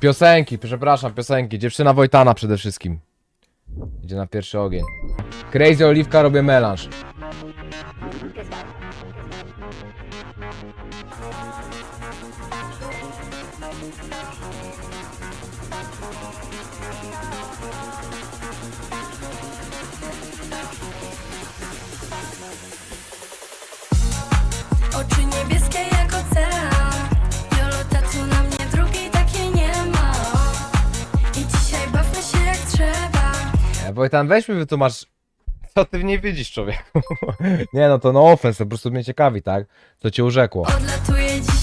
Piosenki, przepraszam, piosenki. Dziewczyna Wojtana przede wszystkim. Idzie na pierwszy ogień. Crazy Oliwka robię melanż. Wojtan, weź mi wytłumacz, co ty w niej widzisz, człowieku. Nie no, to no offense, po prostu mnie ciekawi, tak? Co cię urzekło. Dzisiaj,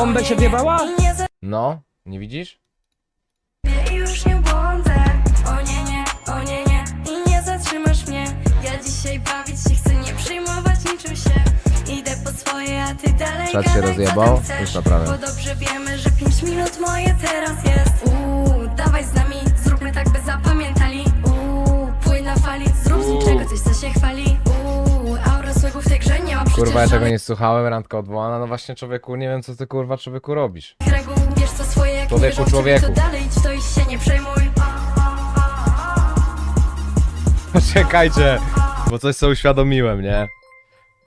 bombę się wjebała? No, nie widzisz? i już nie błądzę O nie, nie, o nie, nie I nie zatrzymasz mnie Ja dzisiaj bawić się chcę, nie przejmować niczym się Idę po swoje, a ty dalej Czat się gadaj, rozjebał? chcesz. Już naprawiam. Bo dobrze wiemy, że 5 minut moje teraz jest Kurwa, ja tego nie słuchałem, randka odwołana. No właśnie, człowieku, nie wiem, co ty kurwa, człowieku, robisz. reguł Wiesz co swoje, jak Człowieku, nie wierzą w ciebie, człowieku. To dalej idź, to i się nie przejmuj Poczekajcie, bo coś sobie uświadomiłem, nie?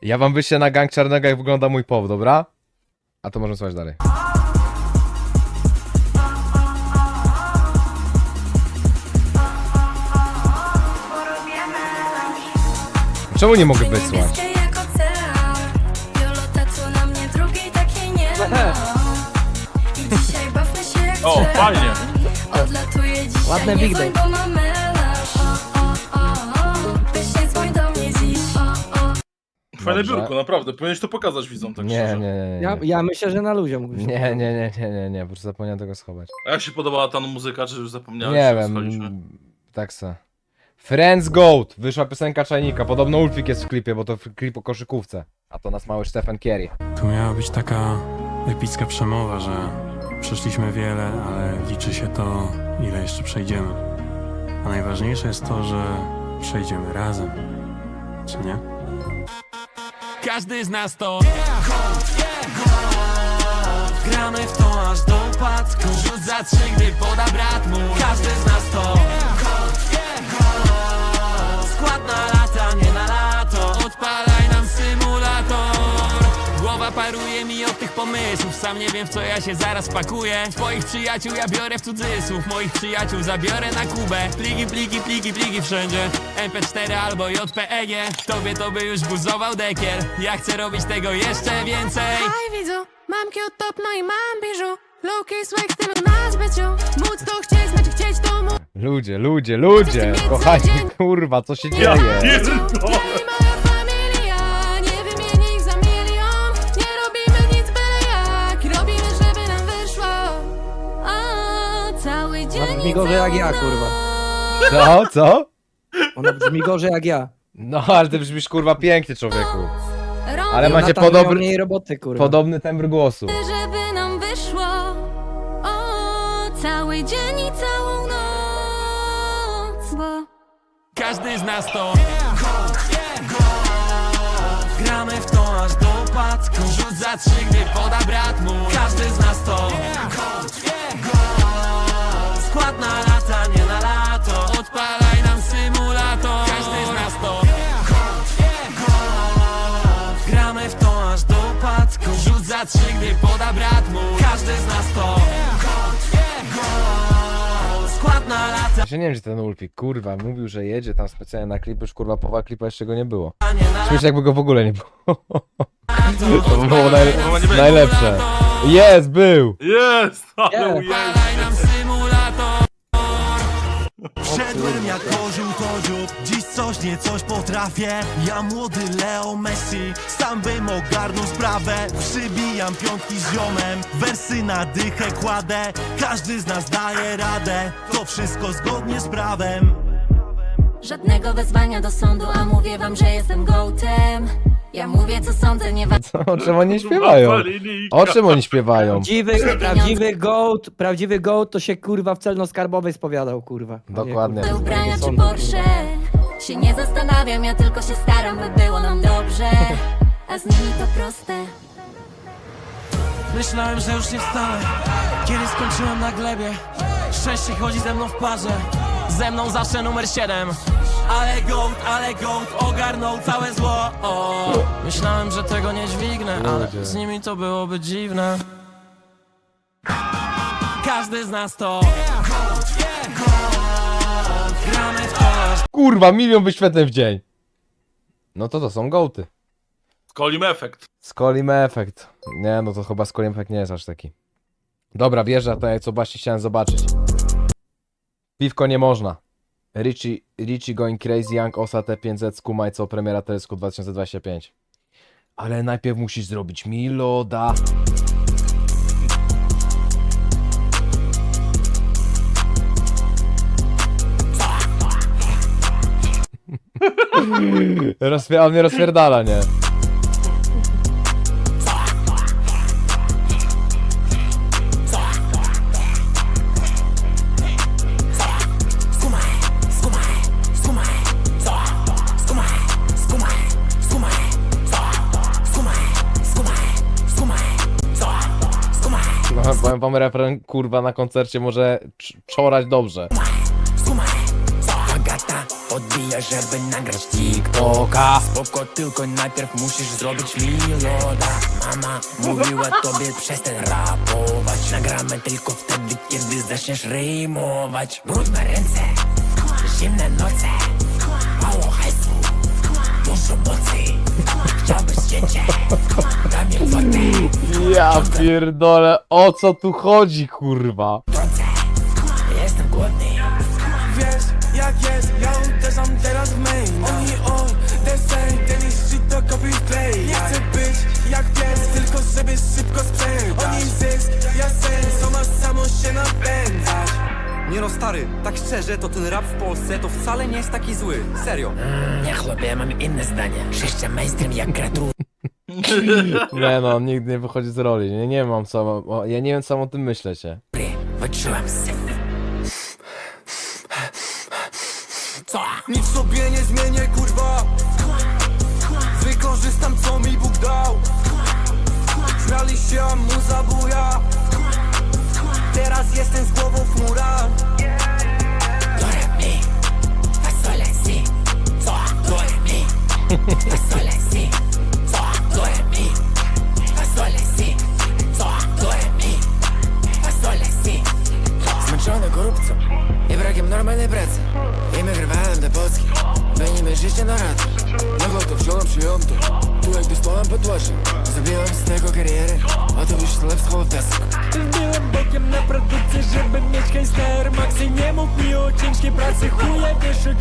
Ja wam wyślę na gang czarnego, jak wygląda mój pow, dobra? A to możemy słuchać dalej. Czemu nie mogę wysłać? Niebieskie mnie dziś O, o, Fajne Dobrze. biurko, naprawdę. Powinieneś to pokazać widzom, tak Nie, szczerze. nie, nie, nie. Ja, Nie, ja myślę, że na luzie się nie, nie, nie, nie, nie, nie, po prostu zapomniałem tego schować. A jak się podobała ta muzyka, czy już zapomniałeś? Nie wiem, słuchaliśmy? tak se. Friends Goat, wyszła piosenka Czajnika, podobno Ulfik jest w klipie, bo to f- klip o koszykówce. A to nas mały Stefan Kiery. Tu miała być taka epicka przemowa, że przeszliśmy wiele, ale liczy się to, ile jeszcze przejdziemy. A najważniejsze jest to, że przejdziemy razem. Czy nie? Każdy z nas to Gramy w to aż do upadku Rzut za trzy, gdy poda brat mu Każdy z nas to pomysłów. Sam nie wiem w co ja się zaraz pakuję. Twoich przyjaciół ja biorę w cudzysłów. Moich przyjaciół zabiorę na Kubę. Pliki, pliki, pliki, pliki wszędzie. MP4 albo JPEG Tobie to by już buzował dekiel. Ja chcę robić tego jeszcze więcej. Haj widzu, mam cute top, no i mam biżu. Low-key swag stylu na zbyciu Móc to chcieć, znaczy chcieć to móc Ludzie, ludzie, ludzie! Kochani, kurwa, co się dzieje? Ja i brzmi gorzej jak ja, kurwa. Co, co? Ona brzmi gorzej jak ja. No, ale ty brzmisz kurwa pięknie, człowieku. Ale macie Jonathan miał podobny, mniej roboty, kurwa. podobny tembr głosu. żeby nam wyszło o, Cały dzień i całą noc Bo Każdy z nas to Gramy w to aż do upadku Rzut za trzy, gdy poda brat mu Każdy z nas to Skład na lata, nie na lato Odpalaj nam symulator Każdy z nas to Gramy w to aż do upadku Rzut za trzy, gdy poda brat mu Każdy z nas to Skład na lata, Ja nie wiem, gdzie ten Ulfik, kurwa, mówił, że jedzie tam specjalnie na klip, już kurwa połowa klipa jeszcze go nie było. nie na jakby go w ogóle nie było. lato To by było naj... Chyba nie będzie. najlepsze. Jest, był! Jest! Ale ujęcie. Szedłem jak orzeł to dziób. Dziś coś nie coś potrafię. Ja młody Leo Messi. Sam bym ogarnął sprawę. Przybijam piątki z ziomem. Wersy na dychę kładę. Każdy z nas daje radę. To wszystko zgodnie z prawem. Żadnego wezwania do sądu, a mówię wam, że jestem gołtem Ja mówię co sądzę, nie wa- O czym oni śpiewają? O czym oni śpiewają? Prawdziwy, prawdziwy goat, prawdziwy goat to się kurwa w celno-skarbowej spowiadał, kurwa. Nie, Dokładnie. kurwa, ubrania czy. Porsche Się nie zastanawiam, ja tylko się staram, by było nam dobrze A z nimi to proste Myślałem, że już nie wstanę Kiedy skończyłem na glebie Szczęście chodzi ze mną w parze Ze mną zawsze numer 7 Ale gołd, ale gołd Ogarnął całe zło O, myślałem, że tego nie dźwignę, ale z nimi to byłoby dziwne. Każdy z nas to Gramy w to Kurwa, milion wyświetleń w dzień. No to to są gołty. Kolim efekt. Skolim Effect. Nie, no to chyba Skolim Effect nie jest aż taki. Dobra, wierzę, to co właśnie chciałem zobaczyć. Piwko nie można. Richie, Richie Going Crazy Young Osa T5Z Skumaj co premiera Telesku 2025. Ale najpierw musisz zrobić mi loda. Rozpie- on mnie rozpierdala, nie? Powiem wam refren, kurwa, na koncercie może cz- czorać dobrze. Agata odbija, żeby nagrać TikToka. Spoko, tylko najpierw musisz zrobić mi loda. Mama mówiła tobie przestań rapować. Nagramy tylko wtedy, kiedy zaczniesz rymować. Brudne ręce, zimne noce Mało hajsu, dużo mocy Ja pierdolę, o co tu chodzi, kurwa? Jestem głodny. Wiesz jak jest, ja uderzam teraz w main. Oni on, the same, ten is shit to copy play. Nie chcę być jak pies, tylko żeby szybko sprzedać Oni zysk, ja sens, ona samo się napędzać. Nie no stary, tak szczerze, to ten rap w Polsce to wcale nie jest taki zły. Serio. Nie chlopie, mam inne zdanie. Sześcia mainstream jak gratu Nie no, on nigdy nie wychodzi z roli, nie, nie mam co, o, ja nie wiem co mam o tym myślecie. Wyczułam syf Co? Nic sobie nie zmienię kurwa. Wykorzystam co mi Bóg dał. Śmiali się, a mu zabuja Teraz jestem z głową w chmurach Polski Będziemy życie na raty Na to wziąłem przyjąłem to. Tu jak dostałem podłożę Zrobiłem z tego karierę. A to już tyle w piasek Byłem bokiem na produkcję, żeby mieć hejster Maxi nie mów mi o ciężkiej pracy. Chuje wiesz,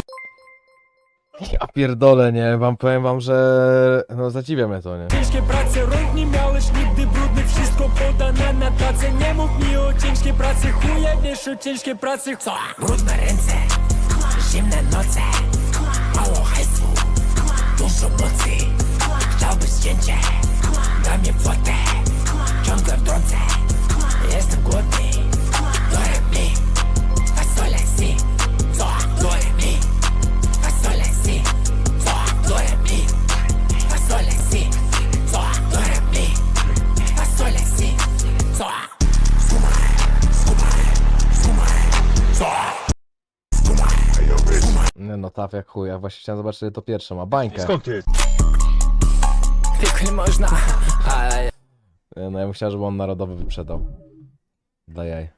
Ja pierdolę, nie, wam powiem wam, że no zadziwia mnie to, nie? ciężkie prace Rąk nie miałeś nigdy brudny. Wszystko podane na tacę Nie mów mi o ciężkiej pracy. Chuje wiesz o ciężkiej pracy. Co? Brudne ręce, zimne noce. Mało hajsu, dużo mocy. Chciałbyś zdjęcie, taf jak chuj, ja właśnie chciałem zobaczyć czy to pierwsze ma bańkę. Tylko nie można Ale No ja bym chciał, żeby on narodowy wyprzedał. Dla jaj.